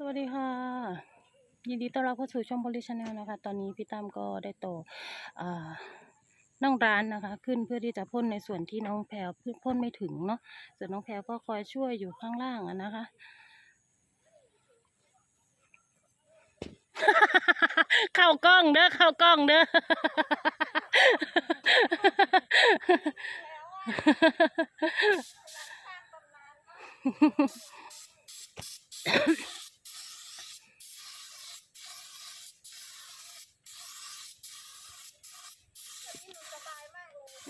สวัสดีค่ะ ยินดีต้อนรับเข้าสู่ช่อง Police Channel นะคะ ตอนนี้พี่ตั้มก็ได้โตออ่านั่งร้านนะคะ ขึ้นเพื่อที่จะพ่นในส่วนที่น้องแพลวพ่นไม่ถึงเนาะส่วนน้องแพลวก็คอยช่วยอยู่ข้างล่างอะนะคะ เข้ากล้องเด้อเข้ากล้องเด้อ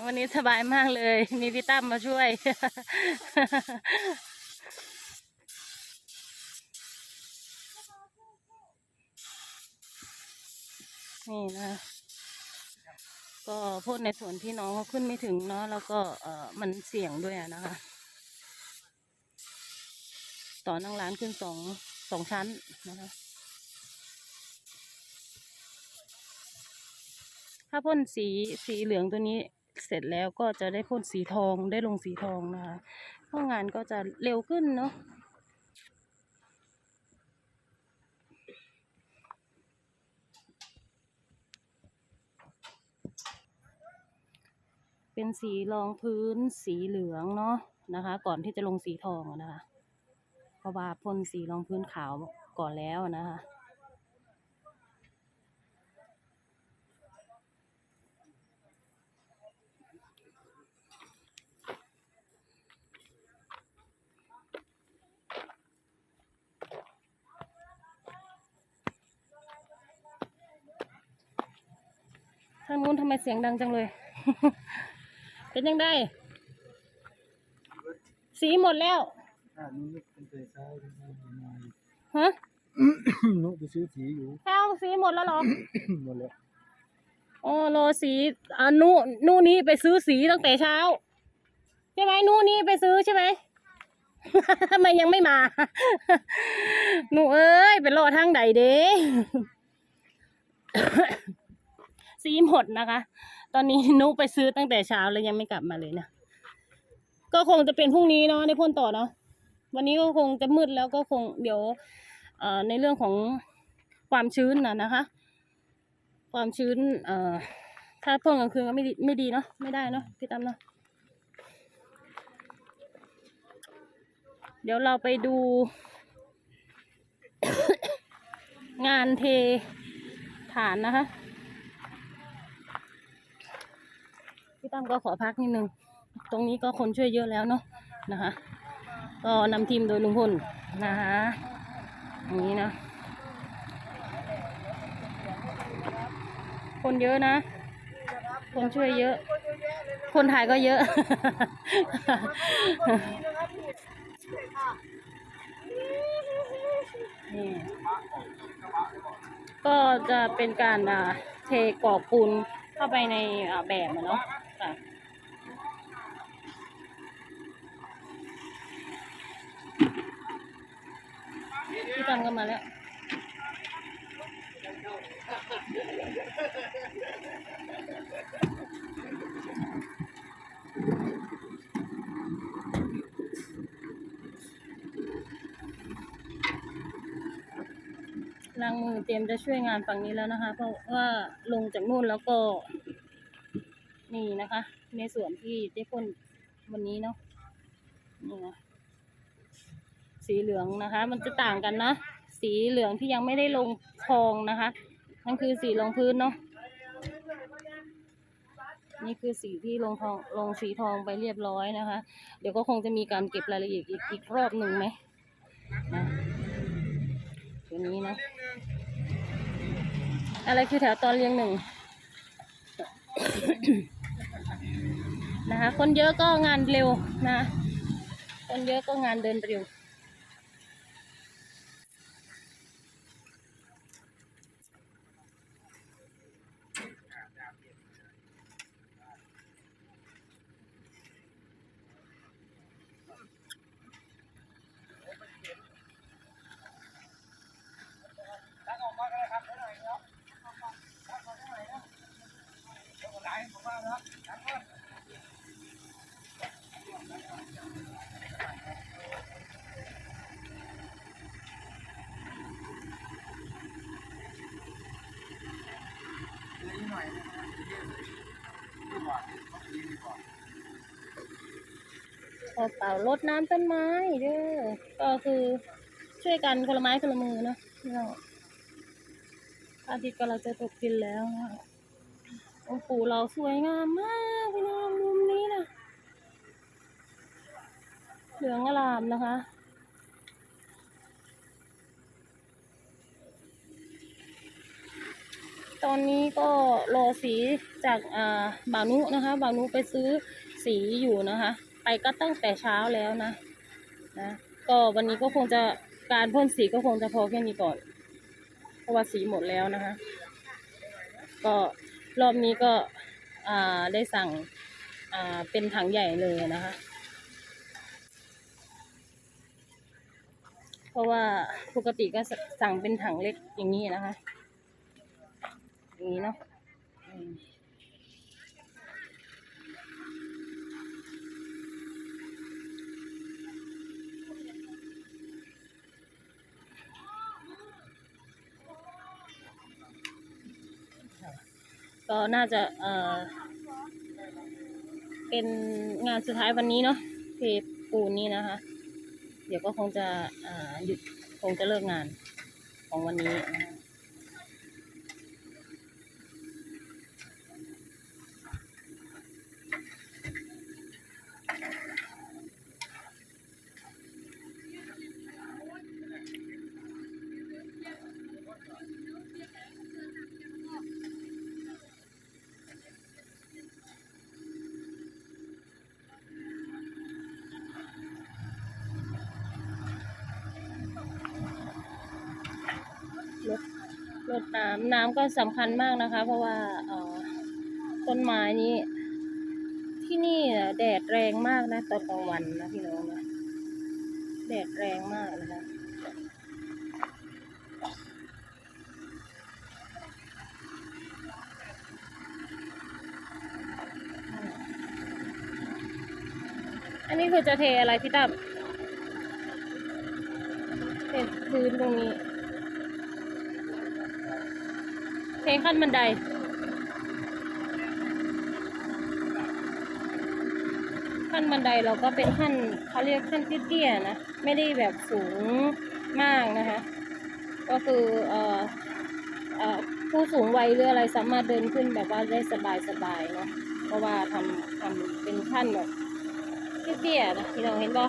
วันนี้สบายมากเลย มีพี่ตั้มมาช่วย นี่นะ ก็พูดในส่วนที่น้องเขาขึ้นไม่ถึงเนาะแล้วก็เออมันเสี่ยงด้วยนะคะ ต่อนั่งร้านขึ้นสองสองชั้นนะคะถ้าพ่นสีสีเหลืองตัวนี้ เสร็จแล้วก็จะได้พ่นสีทองได้ลงสีทองนะคะก็งานก็จะเร็วขึ้นเนาะเป็นสีรองพื้นสีเหลืองเนาะนะคะ ก่อนที่จะลงสีทองนะคะเพราะว่าพ่นสีรองพื้นขาวก่อนแล้วนะคะ ทางนู้นทำไมเสียงดังจังเลย เป็นยังไงสีหมดแล้วอ่านุ๊กเป็นเคยใช้เป็นเคยมาฮะนุ๊กไปซื้อสีอยู่แก้วสีหมดแล้วเหรอหมดแล้วอ๋อรอสีอ่านูนูนี่ไปซื้อสีตั้งแต่เช้า ใช่ไหมนูนี่ไปซื้อใช่ไหมทำไมยังไม่มา หนูเอ้ย เป็นรอทางใดเด้ สีหมดนะคะ ตอนนี้นุไปซื้อตั้งแต่เช้าแล้วยังไม่กลับมาเลยนะก็คงจะเป็นพรุ่งนี้เนาะในพ่นต่อเนาะวันนี้ก็คงจะมืดแล้วก็คงเดี๋ยวเอ่อในเรื่องของความชื้นนะนะคะ ความชื้นเอ่อถ้าพ่นกลางคืนก็ไม่ดีไม่ดีเนาะไม่ได้เนาะพี่ตั้มเนาะเดี๋ยวเราไปดู งานเทฐานนะคะ พี่ตั้มก็ขอพักนิดนึง ตรงนี้ก็คนช่วยเยอะแล้วเนาะนะคะ ก็นำทีมโดยลุงพลนะคะอย่างนี้นะ คนเยอะนะ คนช่วยเยอะ คนถ่ายก็เยอะ ก็จะเป็นการอ่าเทกรอบปูนเข้าไปในแบบอะเนาะ ค่ะพี่ตามก็มาแล้วล้างมือเตรียมจะช่วยงานฝั่งนี้แล้วนะคะ เพราะว่าลงจากนู่นแล้วก็ นี่นะคะ ในส่วนที่ได้พ่นวันนี้เนาะนี่นะสีเหลืองนะคะ มันจะต่างกันนะ สีเหลืองที่ยังไม่ได้ลงทองนะคะนั่นคือสีรองพื้นเนาะนี่คือสีที่ลงทองลงสีทองไปเรียบร้อยนะคะ เดี๋ยวก็คงจะมีการเก็บรายละเอียดอีกอีกรอบหนึ่งไหมนะตัวนี้นะ อะไรคือแถวตอนเรียงหนึ่ง นะคะ คนเยอะก็งานเร็วนะ คนเยอะก็งานเดินเร็ว พอเป่ารดน้ำต้นไม้เด้อก็คือช่วยกันคนละไม้คนละมือเนาะพี่น้องพระอาทิตย์ก็เราจะตกดินแล้วนะคะองค์ปู่เราสวยงามมากพี่น้องมุมนี้นะเหลืองอลามนะคะตอนนี้ก็รอสีจากอ่าบ่าวนุนะคะบ่าวนุไปซื้อสีอยู่นะคะ ไปก็ตั้งแต่เช้าแล้วนะนะก็วันนี้ก็คงจะการพ่นสีก็คงจะพอแค่นี้ก่อน เพราะว่าสีหมดแล้วนะคะ ก็รอบนี้ก็อ่าได้สั่งอ่าเป็นถังใหญ่เลยนะคะ เพราะว่าปกติก็สั่งเป็นถังเล็กอย่างนี้นะคะ อย่างนี้เนาะ ก็น่าจะเอ่อเป็นงานสุดท้ายวันนี้เนาะเทปูนนี้นะคะ เดี๋ยวก็คงจะอ่าหยุดคงจะเลิกงานของวันนี้นะคะ ลดลดน้ำน้ำก็สำคัญมากนะคะ เพราะว่าต้นไม้นี้ ที่นี่แดดแรงมากนะตอนกลางวันนะพี่น้องนะแดดแรงมากนะคะอันนี้คือจะเทอะไรพี่ตั้มเทพื้นตรงนี้ เท ขั้นบันได ขั้นบันไดเราก็เป็นขั้นเขาเรียกขั้นเตี้ยๆนะ ไม่ได้แบบสูงมากนะคะ ก็คือเอ่อเอ่อผู้สูงวัยหรืออะไรสามารถเดินขึ้นแบบว่าได้สบายๆเนาะเพราะว่าทำทำเป็นขั้นแบบเตี้ยๆนะพี่น้องเห็นปะ